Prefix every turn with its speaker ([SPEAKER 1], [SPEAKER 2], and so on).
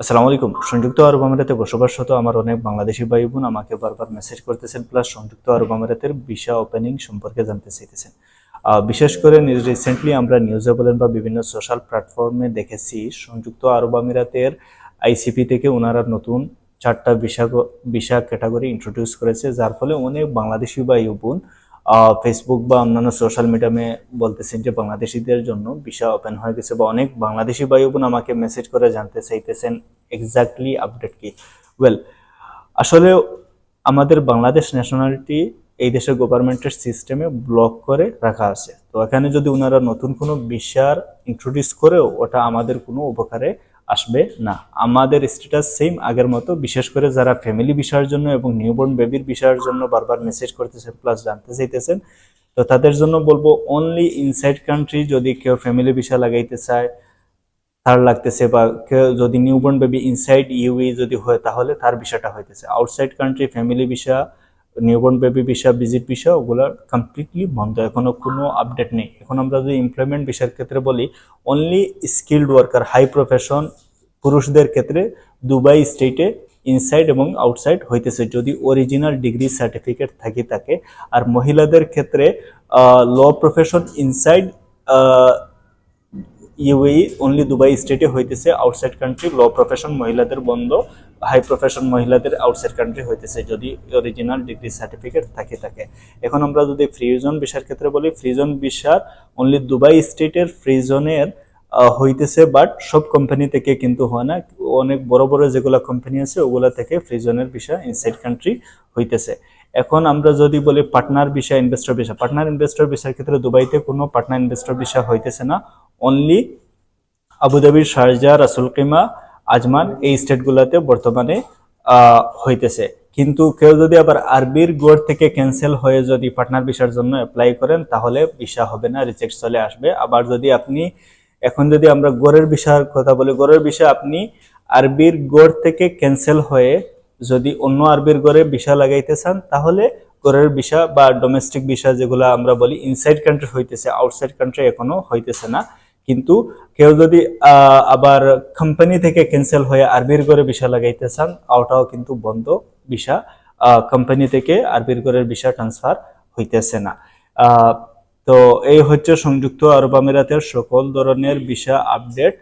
[SPEAKER 1] আসসালামু আলাইকুম। সংযুক্ত আরব আমিরাতে বসবাসরত আমার অনেক বাংলাদেশি ভাই বোন আমাকে বারবার মেসেজ করতেছেন প্লাস সংযুক্ত আরব আমিরাতের ভিসা ওপেনিং সম্পর্কে জানতে চাইতেছেন। বিশেষ করে রিসেন্টলি আমরা নিউজে বলেন বা বিভিন্ন সোশ্যাল প্ল্যাটফর্মে দেখেছি, সংযুক্ত আরব আমিরাতের আইসিপি থেকে ওনারা নতুন চারটা ভিসা ভিসা ক্যাটাগরি ইন্ট্রোডিউস করেছে, যার ফলে অনেক বাংলাদেশি ভাই বোন ফেসবুক বা অন্যান্য সোশ্যাল মিডিয়ামে বলতেছেন যে বাংলাদেশিদের জন্য ভিসা ওপেন হয়ে গেছে বা অনেক বাংলাদেশি ভাই বোন আমাকে মেসেজ করে জানতে চাইতেছেন এক্স্যাক্টলি আপডেট কি? ওয়েল আসলে আমাদের বাংলাদেশ ন্যাশনালিটি এই দেশের গভর্নমেন্টের সিস্টেমে ব্লক করে রাখা আছে। তো এখানে যদি ওনারা নতুন কোনো ভিসার ইন্ট্রোডিউস করেও ওটা আমাদের কোনো উপকারে আসবে? না। আমাদের স্ট্যাটাস সেম আগের মতো, বিশেষ করে যারা ফ্যামিলি বিষয়ের জন্য এবং নিউবর্ন বেবির বিষয়ের জন্য বারবার মেসেজ করতেছেন প্লাস জানতে চাইতেছেন, তো তাদের জন্য বলব অনলি ইনসাইড কান্ট্রি যদি কেউ ফ্যামিলি বিষয় লাগাইতে চায়, তার লাগতেছে বা কেউ যদি নিউবর্ন বেবি ইনসাইড ইউই যদি হয় তাহলে তার বিষয়টা হইতেছে। আউটসাইড কান্ট্রি ফ্যামিলি বিষয় নিউবর্ন বেবি বিষয় ভিজিট বিষয় ওগুলো কমপ্লিটলি বন্ধ। এখনও কোনো আপডেট নেই। এখন আমরা যদি এমপ্লয়মেন্ট বিষয়ের ক্ষেত্রে বলি only skilled worker high profession পুরুষদের ক্ষেত্রে দুবাই স্টেটে ইনসাইড এবং আউটসাইড হইতেছে। যদি অরিজিনাল ডিগ্রি সার্টিফিকেট থাকি থাকে আর মহিলাদের ক্ষেত্রে law profession inside UAE only Dubai স্টেটে হইতেছে আউটসাইড কান্ট্রি ল প্রফেশন মহিলাদের বন্ধ হাই প্রফেশন মহিলাদের আউটসাইড কান্ট্রি হইতেছে যদি অরিজিনাল ডিগ্রি সার্টিফিকেট থাকে থাকে। এখন আমরা যদি ফ্রিজন বিষয়ের ক্ষেত্রে বলি ফ্রিজন বিষয় অনলি দুবাই স্টেটের ফ্রিজনের হইতেছে বাট সব কোম্পানি থেকে কিন্তু হয় না। অনেক বড় বড় যেগুলো কোম্পানি আছে, ওগুলা থেকে ফ্রিজনের বিষয় ইনসাইড কান্ট্রি হইতেছে। এখন আমরা যদি বলি পার্টনার বিষয় ইনভেস্টর বিষয় পার্টনার ইনভেস্টর বিষয়ের ক্ষেত্রে দুবাইতে কোনো পার্টনার ইনভেস্টর বিষয় হইতেছে না। অনলি আবুধাবির শারজা রাসুল কিমা আজমান এই স্টেটগুলোতে বর্তমানে হইতেছে। কিন্তু কেউ যদি আবার আরবির গোড় থেকে ক্যান্সেল হয়ে যদি পার্টনার ভিসার জন্য অ্যাপ্লাই করেন, তাহলে ভিসা হবে না রিজেক্ট চলে আসবে। আবার যদি আপনি, এখন যদি আমরা গোড়ের বিষয়ের কথা বলি, গোড়ের বিষয় আপনি আরবির গোড় থেকে ক্যান্সেল হয়ে যদি অন্য আরবির গড়ে ভিসা লাগাইতে চান, তাহলে গড়ের ভিসা বা ডোমেস্টিক ভিসা যেগুলো আমরা বলি ইনসাইড কান্ট্রি হইতেছে আউটসাইড কান্ট্রি এখনও হইতেছে না। কিন্তু কেউ যদি আবার কোম্পানি থেকে ক্যান্সেল হয়ে আরবির গড়ে ভিসা লাগাইতে চান, ওটাও কিন্তু বন্ধ ভিসা কোম্পানি থেকে আরবির গড়ের ভিসা ট্রান্সফার হইতেছে না। তো এই হচ্ছে সংযুক্ত আরব আমিরাতের সকল ধরনের ভিসা আপডেট